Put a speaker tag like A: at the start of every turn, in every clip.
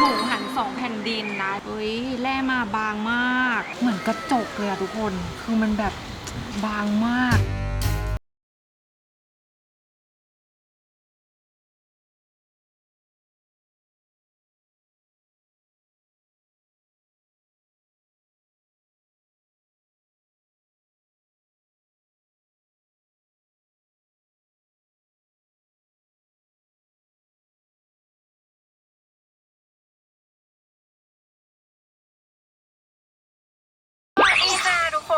A: หมูหันสองแผ่นดินนะเฮ้ยแร่มาบางมาก เหมือนกระจกเลยอะทุกคน คือมันแบบบางมาก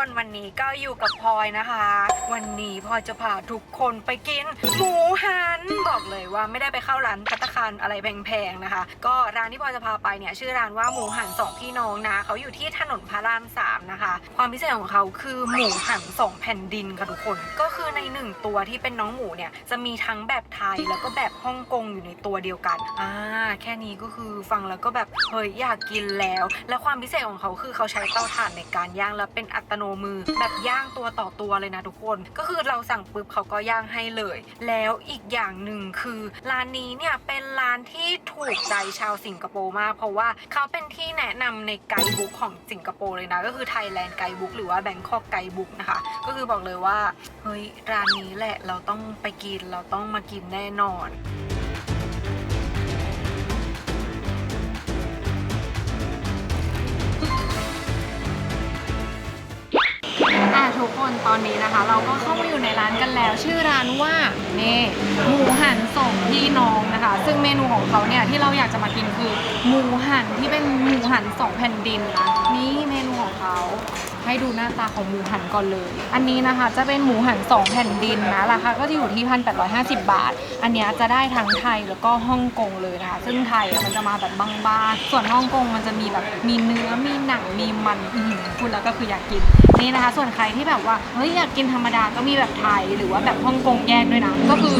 A: คนวันนี้ก็อยู่กับพลอยนะคะ วันนี้พลอยจะพาทุกคนไปกิน หมูหันบอกเลยว่าไม่ได้ไปเข้าร้านพัตตาคารอะไรแพงๆนะคะ ก็ร้านที่พลอยจะพาไปเนี่ยชื่อร้านว่าหมูหันสองพี่น้องนะเขาอยู่ที่ถนนพระรามสามนะคะ ความพิเศษของเขาคือหมูหันสองแผ่นดินค่ะทุกคน ก็คือในหนึ่งตัวที่เป็นน้องหมูเนี่ยจะมีทั้งแบบไทยแล้วก็แบบฮ่องกงอยู่ในตัวเดียวกันอ่าแค่นี้ก็คือฟังแล้วก็แบบเฮ้ยอยากกินแล้ว และความพิเศษของเขาคือเขาใช้เตาถ่านในการย่างแล้วเป็นอัตโนมือ แบบย่างตัวต่อตัวเลยนะทุกคน ก็คือเราสั่งปุ๊บเขาก็ย่างให้เลย แล้วอีกอย่างหนึ่งคือร้านนี้เนี่ยเป็นร้านที่ถูกใจชาวสิงคโปร์มาก เพราะว่าเขาเป็นที่แนะนำในไกด์บุ๊กของสิงคโปร์เลยนะ ก็คือไทยแลนด์ไกด์บุ๊กหรือว่าแบงคอกไกด์บุ๊กนะคะ ก็คือบอกเลยว่าเฮ้ยร้านนี้แหละเราต้องไปกินเราต้องมากินแน่นอน ทุกคนตอนนี้นะคะ เราก็เข้ามาอยู่ในร้านกันแล้ว ชื่อร้านว่านี่หมูหันส่งพี่น้องนะคะ ซึ่งเมนูของเขาเนี่ยที่เราอยากจะมากินคือหมูหันที่เป็นหมูหันสองแผ่นดินนะนี่เมนูของเขา ให้ดูหน้าตาของหมูหันก่อนเลย อันนี้นะคะจะเป็นหมูหันสองแผ่นดินนะราคาก็จะอยู่ที่พันแปดร้อยห้าสิบบาท อันนี้จะได้ทั้งไทยแล้วก็ฮ่องกงเลยนะคะ ซึ่งไทยมันจะมาแบบบางๆ ส่วนฮ่องกงมันจะมีแบบมีเนื้อมีหนังมีมันอื้อหือพูดแล้วก็คืออยากกินนี่นะคะ ส่วนใครที่แบบว่าเฮ้ยอยากกินธรรมดาก็มีแบบไทยหรือว่าแบบฮ่องกงแยกด้วยนะก็คือ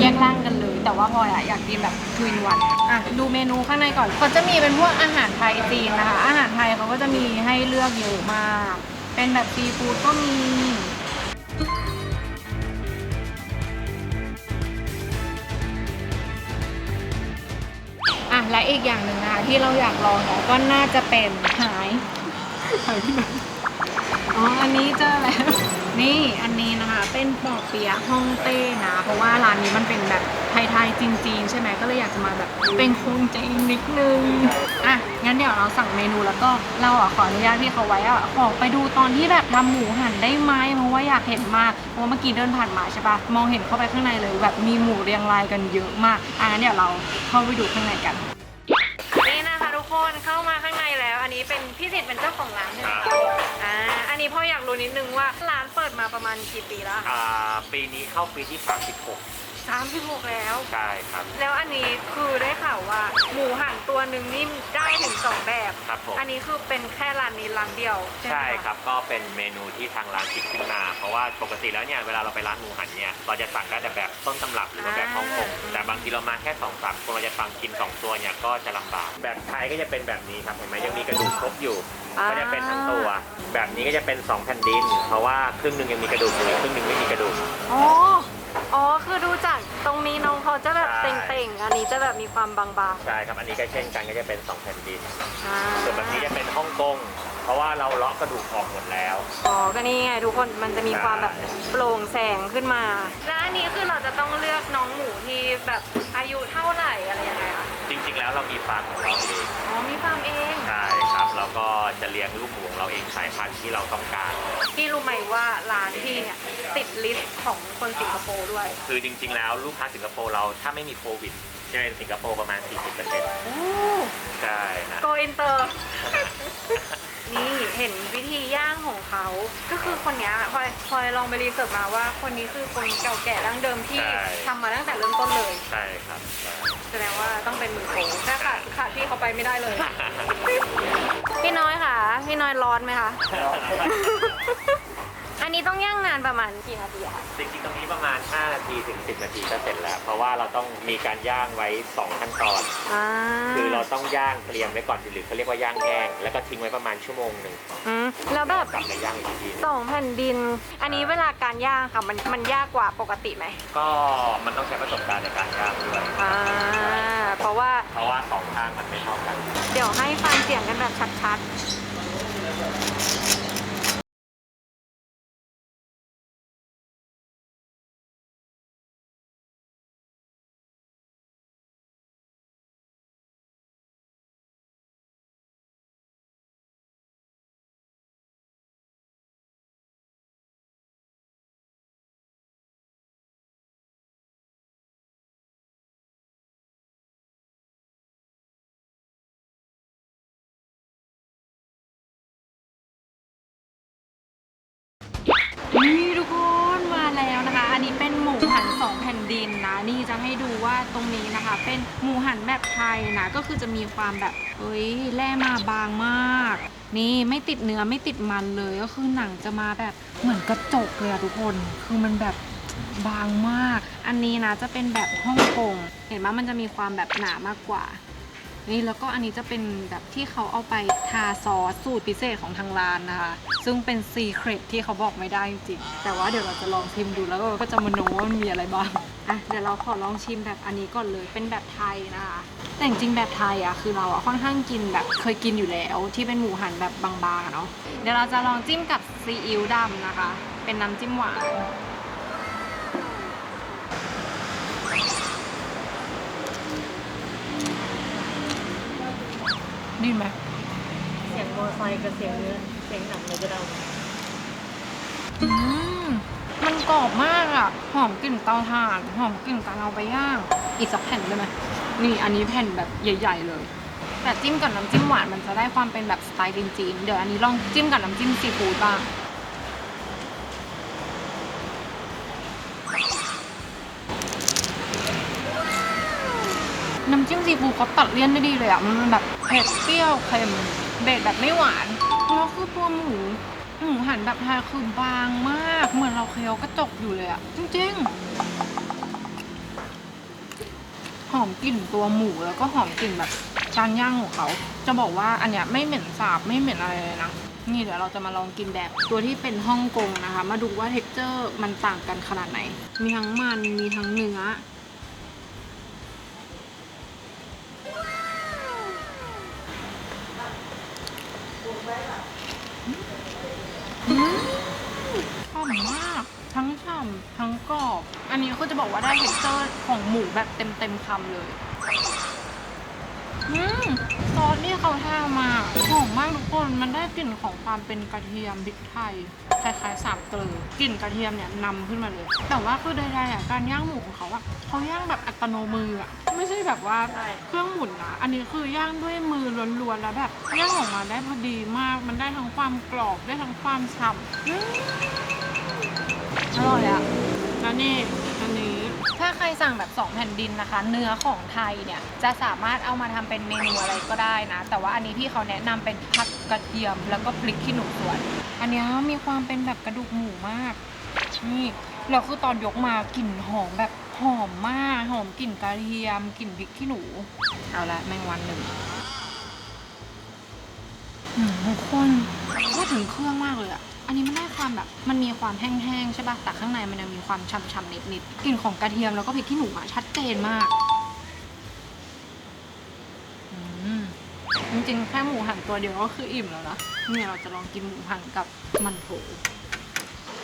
A: แยกร่างกันเลย แต่ว่าพลอยอะอยากกินแบบทวินวันอะดูเมนูข้างในก่อนเขาจะมีเป็นพวกอาหารไทยจีนนะคะ อาหารไทยเขาก็จะมีให้เลือกเยอะมาก เป็นแบบซีฟู้ดก็มีอะและอีกอย่างหนึ่งนะคะที่เราอยากลองเนาะก็น่าจะเป็นหายหายที่ไหนอ๋ออันนี้เจอแล้วนี่อันนี้น เป็นปอเปี๊ยะฮ่องเต้นะ เพราะว่าร้านนี้มันเป็นแบบไทยๆจีนๆใช่ไหมก็เลยอยากจะมาแบบเป็นคงจีนนิดนึงอะงั้นเดี๋ยวเราสั่งเมนูแล้วก็เราอะขออนุญาตพี่เขาไว้อะขอไปดูตอนที่แบบทำหมูหันได้ไหมเพราะว่าอยากเห็นมากเพราะว่าเมื่อกี้เดินผ่านมาใช่ปะมองเห็นเข้าไปข้างในเลย แบบมีหมูเรียงรายกันเยอะมากอะงั้นเดี๋ยวเราเข้าไปดูข้างในกัน คะทุกคนเข้ามาข้างในแล้ว อันนี้เป็นพี่สิทธิ์เป็นเจ้าของร้านใช่ไหมคะอ่าอันนี้พ่ออยากรู้นิดนึงว่าร้านเปิดมาประมาณกี่ปีแล้ว
B: อ่าปีนี้เข้าปีที่ 36
A: สามสิบหกแล้ว
B: ใช่ครับ
A: แล้วอันนี้คือได้ข่าวว่า หมูหันตัวหนึ่งนี่ได้ถึงสองแบบ
B: ครับผม
A: อันนี้คือเป็นแค่ร้านนี้ร้านเดียวใช่ไหมะ
B: ใช่ครับก็เป็นเมนูที่ทางร้านคิดขึ้นมา เพราะว่าปกติแล้วเนี่ยเวลาเราไปร้านหมูหันเนี่ยเราจะสั่งได้แต่แบบต้นตำรับหรือว่าแบบฮ่องกงแต่บางทีเรามาแค่2อสามคนเราจะฟังกิน2ตัวเนี่ยก็จะลำบาก แบบไทยก็จะเป็นแบบนี้ครับเห็นไหมยังมีกระดูกครบอยู่
A: อ่า
B: ก็จะเป็นทั้งตัว แบบนี้ก็จะเป็น2แผ่นดิน เพราะว่าครึ่งหนึ่งยังมีกระดูกอยู่อีกครึ่งหนึ่งไม่มีกระดูก
A: อ๋อ อ๋อ คือดูจากตรงนี้น้องเขาจะแบบ
B: ใช่
A: เต่งๆ อันนี้จะแบบมีความบาง
B: ใช่ครับ อันนี้ก็เช่นกันก็จะเป็น2แผ่นดิน
A: ๆอ่า
B: ส่วนแบบนี้จะเป็นฮ่องกง เพราะว่าเราเลาะกระดูกออกหมดแล้ว
A: อ๋อ ก็นี่ไงทุกคน มันจะมีความแบบโปร่งแสงขึ้นมา แล้วอันนี้คือเราจะต้องเลือกน้องหมูที่แบบอายุเท่าไหร่อะไรยังไงคะ
B: จริง ๆ แล้วเรามีฟาร์มของเราเอง
A: อ๋อ มีฟาร์มเอง
B: ใช่ครับ แล้วก็จะเลี้ยงลูกหมูของเราเองสายพันธุ์ที่เราต้องการ
A: พี่รู้ไหมว่าร้านพี่เนี่ยติดลิสต์ของคนสิงคโปร์ด้วย
B: คือจริง ๆ แล้วลูกค้าสิงคโปร์เราถ้าไม่มีโควิดจะเป็นสิงคโปร์ประมาณ 40%
A: โอ้
B: ใช่ฮะ
A: โกอินเตอร์ นี่เห็นวิธีย่างของเขา ก็คือคนเนี้ยพลอยพลอยลองไปรีเสิร์ชมาว่าคนนี้คือคนเก่าแก่ดั้งเดิมที่ทำมาตั้งแต่เริ่มต้นเลย
B: ใช่ครับ
A: แสดงว่าต้องเป็นมือโปรถ้าขาดขาดพี่เขาไปไม่ได้เลย พี่น้อยค่ะ พี่น้อยร้อนไหมคะ อันนี้ต้องย่างนานประมาณกี่นาทีอะคะ
B: จริงๆตรงนี้ประมาณ 5 นาทีถึง 10 นาทีก็เสร็จแล้ว เพราะว่าเราต้องมีการย่างไว้ 2 ขั้นตอน
A: อ่า
B: คือเราต้องย่างเตรียมไว้ก่อนหรือเขาเรียกว่าย่างแห้ง แล้วก็ทิ้งไว้ประมาณชั่วโมงหนึ่ง
A: อืมแล้วแบบ
B: กลับมาย่างอีกที
A: สองแผ่นดิน อันนี้เวลาการย่างค่ะมันมันยากกว่าปกติไหม
B: ก็มันต้องใช้ประสบการณ์ในการย่างด้วย
A: อ่าเพราะว่า
B: เพราะว่า สองข้างมันไม่เท่ากัน
A: เดี๋ยวให้ฟังเสียงกันแบบชัดๆ จะให้ดูว่าตรงนี้นะคะ เป็นหมูหันแบบไทยนะก็คือจะมีความแบบเอ้ยแล่มาบางมาก นี่ไม่ติดเนื้อไม่ติดมันเลยก็คือหนังจะมาแบบเหมือนกระจกเลยอะทุกคนคือมันแบบบางมาก อันนี้นะจะเป็นแบบฮ่องกงเห็นไหมมันจะมีความแบบหนามากกว่า นี่แล้วก็อันนี้จะเป็นแบบที่เขาเอาไปทาซอสสูตรพิเศษของทางร้านนะคะ ซึ่งเป็นซีเครตที่เขาบอกไม่ได้จริงๆแต่ว่าเดี๋ยวเราจะลองชิมดูแล้วก็จะมาโน้ว่ามันมีอะไรบ้างอะเดี๋ยวเราขอลองชิมแบบอันนี้ก่อนเลยเป็นแบบไทยนะคะแต่จริงๆแบบไทยอะคือเราอะค่อนข้างกินแบบเคยกินอยู่แล้วที่เป็นหมูหันแบบบางๆเนาะเดี๋ยวเราจะลองจิ้มกับซีอิ๊วดำนะคะ เป็นน้ำจิ้มหวาน ดีไหม
C: เสียงมอไซค์กับเสียงเนื้อเสียงหนังเลยก็ได้
A: อืมมันกรอบมากอะหอมกลิ่นเตาถ่าน หอมกลิ่นการเอาไปย่าง อีกสักแผ่นได้ไหมนี่อันนี้แผ่นแบบใหญ่ ๆ เลย แต่จิ้มกับน้ำจิ้มหวานมันจะได้ความเป็นแบบสไตล์จีนๆเดี๋ยวอันนี้ลองจิ้มกับน้ำจิ้มซีฟู้ดบ้าง น้ำจิ้มซีฟู้ดเขาตัดเลี่ยนได้ดีเลยอะมันแบบเผ็ดเปรี้ยวเค็มเบ็ดแบบไม่หวาน แล้วคือตัวหมูหมูหันแบบทยคือบางมาก เหมือนเราเคี้ยวกระจกอยู่เลยอะจริงๆ หอมกลิ่นตัวหมูแล้วก็หอมกลิ่นแบบการย่างของเขา จะบอกว่าอันเนี้ยไม่เหม็นสาบไม่เหม็นอะไรเลยนะนี่เดี๋ยวเราจะมาลองกินแบบตัวที่เป็นฮ่องกงนะคะ มาดูว่าเท็กเจอร์มันต่างกันขนาดไหน มีทั้งมันมีทั้งเนื้อ ก็จะบอกว่าได้เท็กเจอร์ของหมูแบบเต็มเต็มคำเลยอืมซอสที่เขาทามาหอมมากทุกคนมันได้กลิ่นของความเป็นกระเทียมพริกไทยคล้ายๆสามเกลือกลิ่นกระเทียมเนี่ยนำขึ้นมาเลย แต่ว่าคือใดๆอะการย่างหมูของเขาอะเขาย่างแบบอัตโนมืออะไม่ใช่แบบว่าเครื่องหมุนนะอันนี้คือย่างด้วยมือล้วนๆแล้วแบบย่างออกมาได้พอดีมาก มันได้ทั้งความกรอบได้ทั้งความฉ่ำอร่อยอะแล้วนี่ ถ้าใครสั่งแบบ 2 แผ่นดินนะคะ เนื้อของไทยเนี่ยจะสามารถเอามาทำเป็นเมนูอะไรก็ได้นะ แต่ว่าอันนี้พี่เขาแนะนำเป็นผักกระเทียม แล้วก็พริกขี้หนูสวน อันนี้มีความเป็นแบบกระดูกหมูมาก นี่แล้วคือตอนยกมากลิ่นหอมแบบหอมมากหอมกลิ่นกระเทียมกลิ่นพริกขี้หนู เอาละแมงวันหนึ่งทุกคนพูดถึงเครื่องมากเลยอะ อันนี้มันได้ความแบบมันมีความแห้งๆใช่ปะแต่ข้างในมันยังมีความช่ำๆนิดๆกลิ่นของกระเทียมแล้วก็พริกขี้หนูอะชัดเจนมากอืมจริงๆแค่หมูหันตัวเดียวก็คืออิ่มแล้วนะเนี่ยเราจะลองกินหมูหันกับมันโถ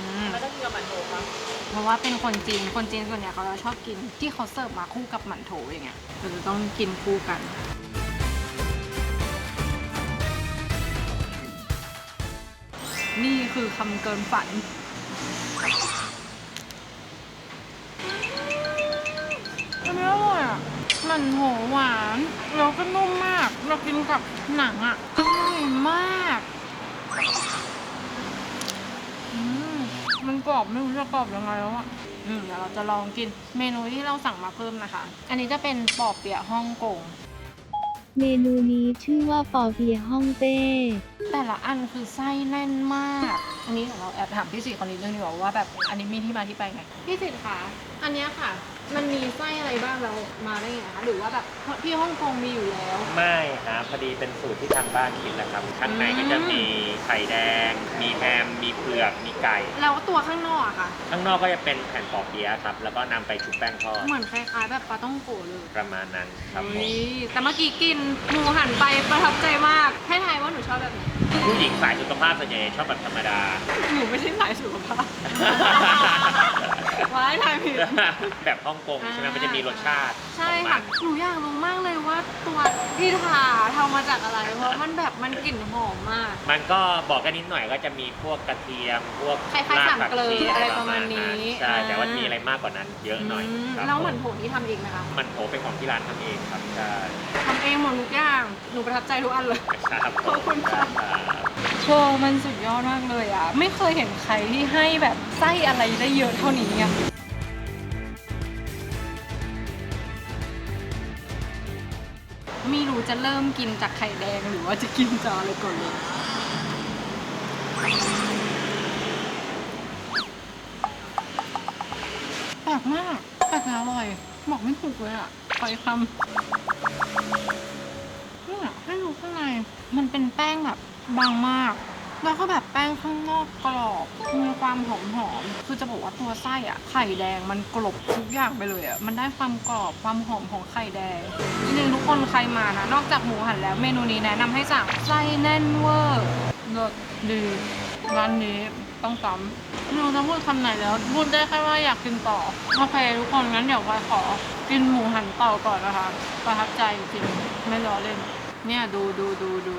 A: อืม
C: ไม่ต้องกินกับมันโถครับ
A: เพราะว่าเป็นคนจีนคนจีนส่วนใหญ่เขาจะชอบกินที่เขาเสิร์ฟมาคู่กับหมั่นโถอย่างเงี้ยเราจะต้องกินคู่กัน นี่คือคำเกินฝัน อันนี้อร่อยอะหมันโถหวาน แล้วก็นุ่มมาก เรากินกับหนังอะอร่อยมากอืมมันกรอบไม่รู้จะกรอบยังไงแล้วอะอืมเดี๋ยวเราจะลองกินเมนูที่เราสั่งมาเพิ่มนะคะ อันนี้จะเป็นปอเปี๊ยะฮ่องกง
D: เมนูนี้ชื่อว่าปอเปียะฮ่องเต้
A: แต่ละอันคือไส้แน่นมาก อันนี้ของเราแอบถามพี่สีคนนี้เรื่องดีกว่าว่าแบบอันนี้มีที่มาที่ไปไง
C: พี่สิทธิ์คะอันเนี้ยค่ะ มันมีไส้อะไรบ้างเรามาได้ไงคะหรือว่าแบบที่ฮ่องกงมีอยู่แล้ว
B: ไม่ครับพอดีเป็นสูตรที่ทางบ้านคิดแหละครับ ข้างในก็จะมีไข่แดง มีแฮม มีเผือก มีไก่
C: แล้วตัวข้างนอกอะค่ะ
B: ข้างนอกก็จะเป็นแผ่นปอเปี๊ยะครับ แล้วก็นำไปชุบแป้งทอด
C: เหมือนคล้ายๆแบบปลาต้องโกะเลย
B: ประมาณนั้นครับผม
C: นี่แต่เมื่อกี้กินหมูหันไปประทับใจมากให้ทายว่าหนูชอบแบบไหน
B: ผู้หญิงสายสุขภาพส่วนใหญ่ชอบแบบธรรมดา
C: หนูไม่ใช่สายสุขภาพ ว้ายทายผิด
B: แบบฮ่องกงใช่ไหมมันจะมีรสชาติ
C: ใช่
B: ของมั
C: ค่ะ
B: น
C: หนูอยากรู้มากเลยว่าตัวที่ทาทำมาจากอะไร เพราะมันแบบมันกลิ่นหอมมาก
B: มันก็บอกกันนิดหน่อยก็จะมีพวกกระเทียมพวก
C: คล้ายๆ
B: รกผั
C: สั่งเกลอ
B: ชี
C: อะไรประมาณนี้
B: ใช่ แต่ว่า
C: อ่ามี
B: มีอะไรมากกว่านั้น เยอะหน่อย
C: อืม
B: ครับ
C: แล้วเหมือนผงที่ทำเองนะคะ
B: มันโถเป็นของที่ร้านทำเองครับใช่
C: ทำเองหมดทุกอย่างหนูประทับใจทุกอันเลย
B: ครับ
C: ขอบคุณค่ะ
B: รับ
A: โชว์มันสุดยอดมากเลยอะ ไม่เคยเห็นใครที่ให้แบบไส้อะไรได้เยอะเท่านี้อะไม่รู้จะเริ่มกินจากไข่แดงหรือว่าจะกินจากอะไรก่อนเลยแปล กมากแปลกแต่อร่อย บอกไม่ถูกเลยอะขออีกคำเนี่ยให้ดูข้างใน มันเป็นแป้งแบบบางมาก แล้วก็แบบแป้งข้างนอกกรอบมีความหอมหอมๆคือจะบอกว่าตัวไส้อะไข่แดงมันกลบทุกอย่างไปเลยอะ มันได้ความกรอบความหอมของไข่แดงจริงทุกคนใครมานะ นอกจากหมูหันแล้วเมนูนี้แนะนำให้สั่งไส้แน่นเวอร์รสดีร้านนี้ต้องซ้ำ ไม่รู้จะพูดคำไหนแล้ว พูดได้แค่ว่าอยากกินต่อ โอเคทุกคนงั้นเดี๋ยวพลอยขอ กินหมูหันต่อก่อนนะคะ ประทับใจจริงๆไม่ล้อเล่น เนี่ยดูดูดูดู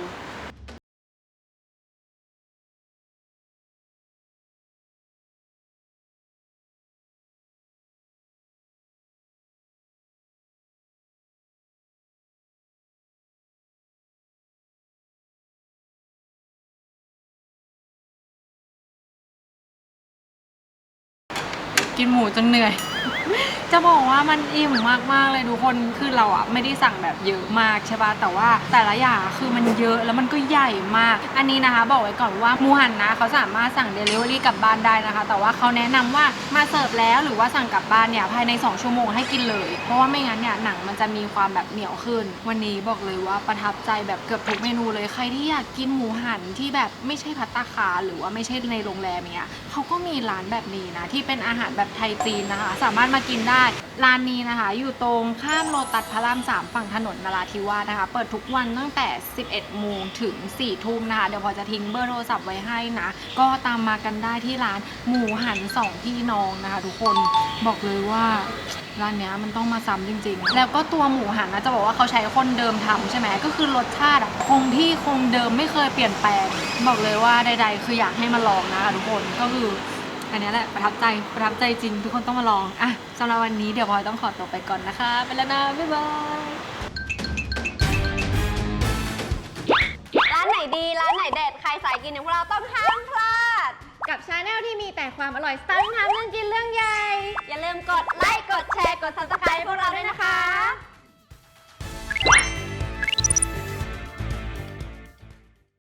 A: กินหมูจนเหนื่อย จะบอกว่ามันอิ่มมากๆเลยทุกคนคือเราอะไม่ได้สั่งแบบเยอะมากใช่ปะแต่ว่าแต่ละอย่างคือมันเยอะแล้วมันก็ใหญ่มาก อันนี้นะคะ บอกไว้ก่อนว่าหมูหันนะเขาสามารถสั่ง Delivery กลับบ้านได้นะคะ แต่ว่าเขาแนะนำว่ามาเสิร์ฟแล้วหรือว่าสั่งกลับบ้านเนี่ยภายใน 2 ชั่วโมงให้กินเลย เพราะว่าไม่งั้นเนี่ยหนังมันจะมีความแบบเหนียวขึ้น วันนี้บอกเลยว่าประทับใจแบบเกือบทุกเมนูเลยใครที่อยากกินหมูหันที่แบบไม่ใช่พัตตาคาหรือว่าไม่ใช่ในโรงแรมเนี่ยเขาก็มีร้านแบบนี้นะที่เป็นอาหารแบบไทยจีนนะคะ สามารถมากินได้ ร้านนี้นะคะ อยู่ตรงข้ามโลตัสพระรามสามฝั่งถนนนราธิวาสนะคะ เปิดทุกวันตั้งแต่ 11 โมงถึง 4 ทุ่มนะคะ เดี๋ยวพอจะทิ้งเบอร์โทรศัพท์ไว้ให้นะ ก็ตามมากันได้ที่ร้านหมูหันสองพี่น้องนะคะ ทุกคนบอกเลยว่าร้านเนี้ยมันต้องมาซ้ำจริงๆ แล้วก็ตัวหมูหันนะจะบอกว่าเขาใช้คนเดิมทำใช่ไหมก็คือรสชาติคงที่คงเดิมไม่เคยเปลี่ยนแปลง บอกเลยว่าใด ๆ คืออยากให้มาลองนะคะทุกคนก็คือ อันเนี้ยแหละประทับใจประทับใจจริง ทุกคนต้องมาลองอะสำหรับวันนี้เดี๋ยวพลอยต้องขอตัวไปก่อนนะคะไปแล้วนะบ๊ายบาย
E: ร้านไหนดีร้านไหนเด็ดใครสายกินอย่างพวกเราต้องห้ามพลาด
C: กับชาแนลที่มีแต่ความอร่อยสไตล์ทำเรื่องกินเรื่องใหญ่
E: อย่าลืมกดไลค์กดแชร์กด subscribe ให้พวกเราด้วยนะคะ